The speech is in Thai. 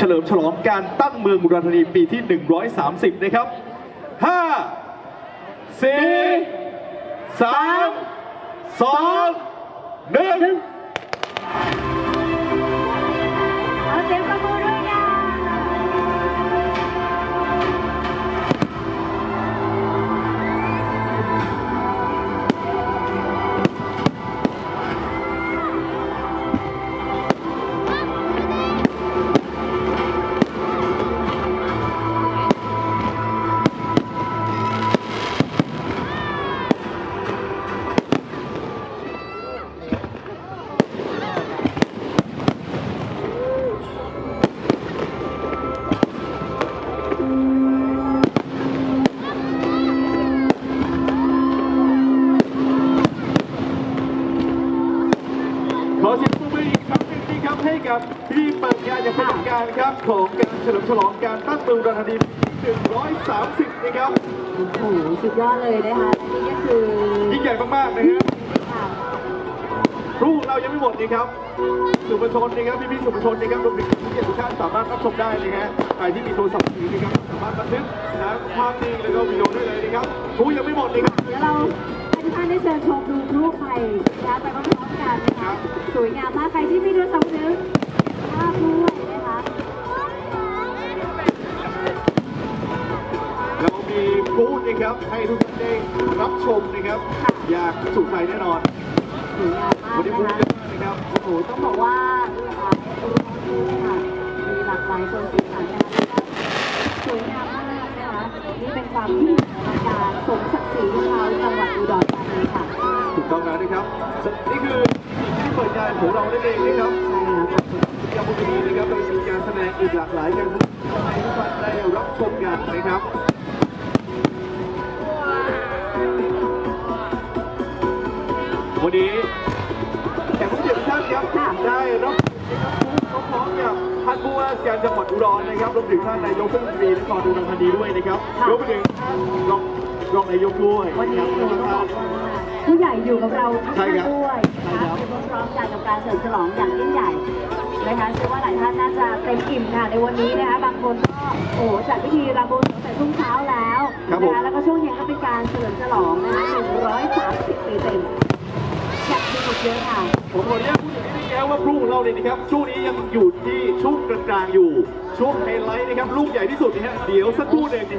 เฉลิมฉลองการตั้งเมืองอุดรธานีปีที่ 130 นะครับ 5 4 3 2 1 ให้กับที่เปิดงานอย่างเป็นทางการครับของการเฉลิมฉลองการตั้งเมืองอุดรธานีปี130 นะครับโอ้โหสุดยอดเลยนะคะและนี่ก็คือยิ่งใหญ่มากๆนะฮะค่ะพรุ่งเรายังไม่หมดนะครับสื่อมวลชนนะครับพี่ๆสื่อมวลชนนะครับรวมถึงผู้เกียรติทุกท่านสามารถรับชมได้นะฮะใครที่มีโทรศัพท์มือถือนะครับสามารถบันทึกนะภาพนิ่งแล้วก็วิดีโอได้เลยนะครับพรุ่งยังไม่หมดนะครับเดี๋ยวเราให้ทุกท่านได้เชิญชมดูพลุไฟนะคะไป ครับ ให้ทุกท่านได้รับชมนะครับ อยากสุขใจแน่นอนสวยงามมากวันนี้นะฟูดคะเยอะมากนะครับโอ้โหต้องบอกว่าหลากหลายตัวค่ะมีหลากหลายคนสีสันนะคะสวยงามมากนะคะนี่เป็นความที่อลังการสมศักดิ์ศรีของเราจังหวัดอุดรธานีค่ะถูกต้องแล้วนะครับนี่คือที่เปิดงานของเราได้เองนะครับใช่แล้วค่ะที่กัมพูชานะครับเรามีการแสดงอีกหลากหลายการให้ทุกท่านได้รับชมกันนะครับ วันนี้แขกผู้เกียรติทุกท่านครับได้รับนะครับพร้อมๆกับท่านผู้ว่าราชการจังหวัดอุดรนะครับรวมถึงท่านนายกเทศมนตรีนครอุดรธานีด้วยนะครับรวมไปถึงท่านรองรองนายกด้วยวันนี้ะคเรารับต้องแล้วบก็อกท่านว่าผู้ใหญ่อยู่กับเราทุกใช่ท่านครับด้วยใช่นะครัคะบพร้อมๆกันกับการเฉลิมฉลองอย่างยิ่งใหญ่นะคะเชื่อว่าหลายท่านน่าจะเต็มอิ่มค่ะในวันนี้นะคะบางคนก็โอ้โหจัดพิธีรำบวงสรวงแต่ช่วงเช้าแล้วนะคะแล้วก็ช่วงเย็นก็เป็นการเฉลิมฉลองนะคะ130ปี ผมขออนุญาตพูดอย่างนี้นะครับว่าพรุ่งของเราเนี่ยนะครับช่วงนี้ยังอยู่ที่ช่วงกลางๆอยู่ช่วงไฮไลท์นะครับลูกใหญ่ที่สุดนะฮะเดี๋ยวสักครู่หนึ่งนะฮะ